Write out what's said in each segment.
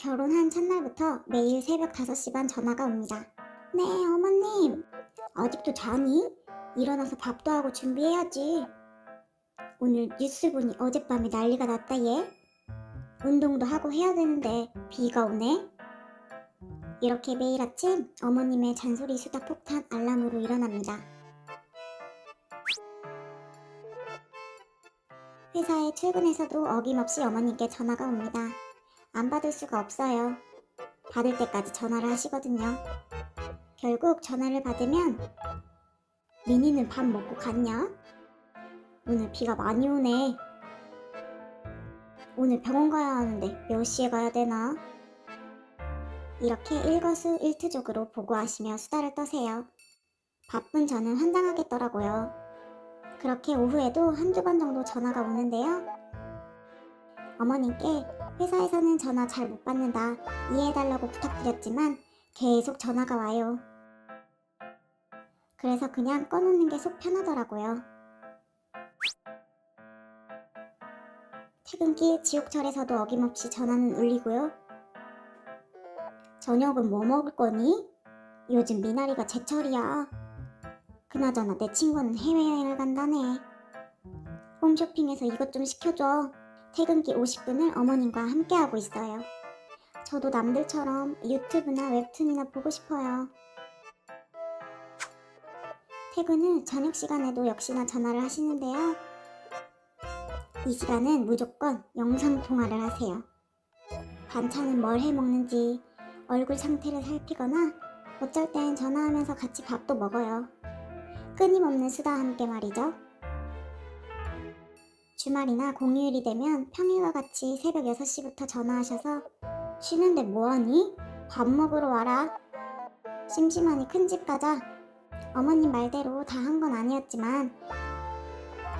결혼한 첫날부터 매일 새벽 5시 반 전화가 옵니다. 네, 어머님. 아직도 자니? 일어나서 밥도 하고 준비해야지. 오늘 뉴스 보니 어젯밤에 난리가 났다 얘. 운동도 하고 해야 되는데 비가 오네. 이렇게 매일 아침 어머님의 잔소리 수다 폭탄 알람으로 일어납니다. 회사에 출근해서도 어김없이 어머님께 전화가 옵니다. 안 받을 수가 없어요. 받을 때까지 전화를 하시거든요. 결국 전화를 받으면 미니는 밥 먹고 갔냐? 오늘 비가 많이 오네. 오늘 병원 가야 하는데 몇 시에 가야 되나? 이렇게 일거수일투족으로 보고하시며 수다를 떠세요. 바쁜 저는 환장하겠더라고요. 그렇게 오후에도 한두 번 정도 전화가 오는데요. 어머님께 회사에서는 전화 잘 못 받는다. 이해해달라고 부탁드렸지만 계속 전화가 와요. 그래서 그냥 꺼놓는 게 속 편하더라고요. 퇴근길 지옥철에서도 어김없이 전화는 울리고요. 저녁은 뭐 먹을 거니? 요즘 미나리가 제철이야. 그나저나 내 친구는 해외여행을 간다네. 홈쇼핑에서 이것 좀 시켜줘. 퇴근길 50분을 어머님과 함께하고 있어요. 저도 남들처럼 유튜브나 웹툰이나 보고 싶어요. 퇴근 후 저녁 시간에도 역시나 전화를 하시는데요. 이 시간은 무조건 영상 통화를 하세요. 반찬은 뭘 해 먹는지, 얼굴 상태를 살피거나 어쩔 땐 전화하면서 같이 밥도 먹어요. 끊임없는 수다와 함께 말이죠. 주말이나 공휴일이 되면 평일과 같이 새벽 6시부터 전화하셔서 쉬는데 뭐하니? 밥 먹으러 와라. 심심하니 큰 집 가자. 어머님 말대로 다 한 건 아니었지만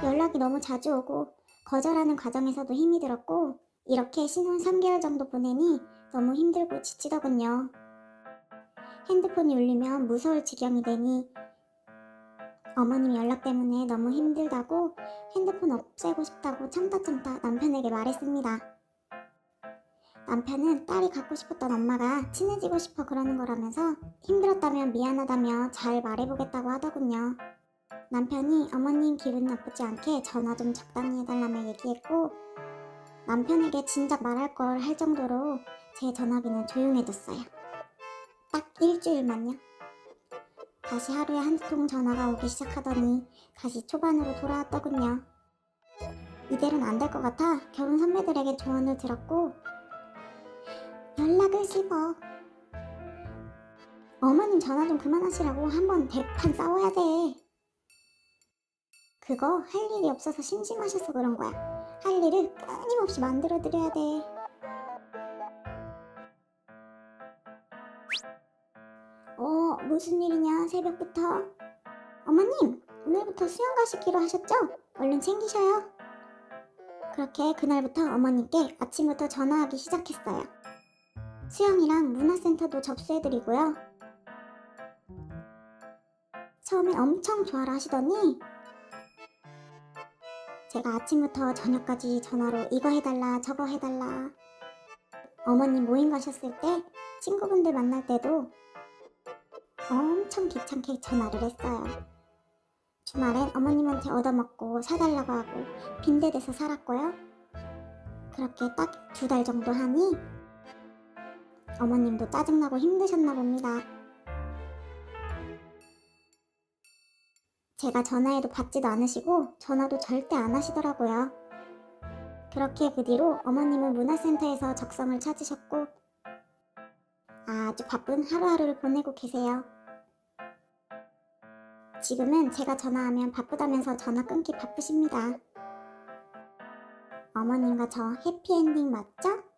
연락이 너무 자주 오고 거절하는 과정에서도 힘이 들었고 이렇게 신혼 3개월 정도 보내니 너무 힘들고 지치더군요. 핸드폰이 울리면 무서울 지경이 되니 어머님 연락 때문에 너무 힘들다고 핸드폰 없애고 싶다고 참다 참다 남편에게 말했습니다. 남편은 딸이 갖고 싶었던 엄마가 친해지고 싶어 그러는 거라면서 힘들었다면 미안하다며 잘 말해보겠다고 하더군요. 남편이 어머님 기분 나쁘지 않게 전화 좀 적당히 해달라며 얘기했고 남편에게 진작 말할 걸 할 정도로 제 전화기는 조용해뒀어요. 딱 일주일만요. 다시 하루에 한두 통 전화가 오기 시작하더니 다시 초반으로 돌아왔더군요. 이대로는 안 될 것 같아 결혼 선배들에게 조언을 들었고 연락을 씹어. 어머님 전화 좀 그만하시라고 한번 대판 싸워야 돼. 그거 할 일이 없어서 심심하셔서 그런 거야. 할 일을 끊임없이 만들어드려야 돼. 무슨 일이냐, 새벽부터? 어머님, 오늘부터 수영 가시기로 하셨죠? 얼른 챙기셔요. 그렇게 그날부터 어머님께 아침부터 전화하기 시작했어요. 수영이랑 문화센터도 접수해드리고요. 처음엔 엄청 좋아라 하시더니 제가 아침부터 저녁까지 전화로 이거 해달라 저거 해달라 어머님 모임 가셨을 때 친구분들 만날 때도 엄청 귀찮게 전화를 했어요. 주말엔 어머님한테 얻어먹고 사달라고 하고 빈대대서 살았고요. 그렇게 딱 두 달 정도 하니 어머님도 짜증나고 힘드셨나 봅니다. 제가 전화해도 받지도 않으시고 전화도 절대 안 하시더라고요. 그렇게 그 뒤로 어머님은 문화센터에서 적성을 찾으셨고 아주 바쁜 하루하루를 보내고 계세요. 지금은 제가 전화하면 바쁘다면서 전화 끊기 바쁘십니다. 어머님과 저 해피엔딩 맞죠?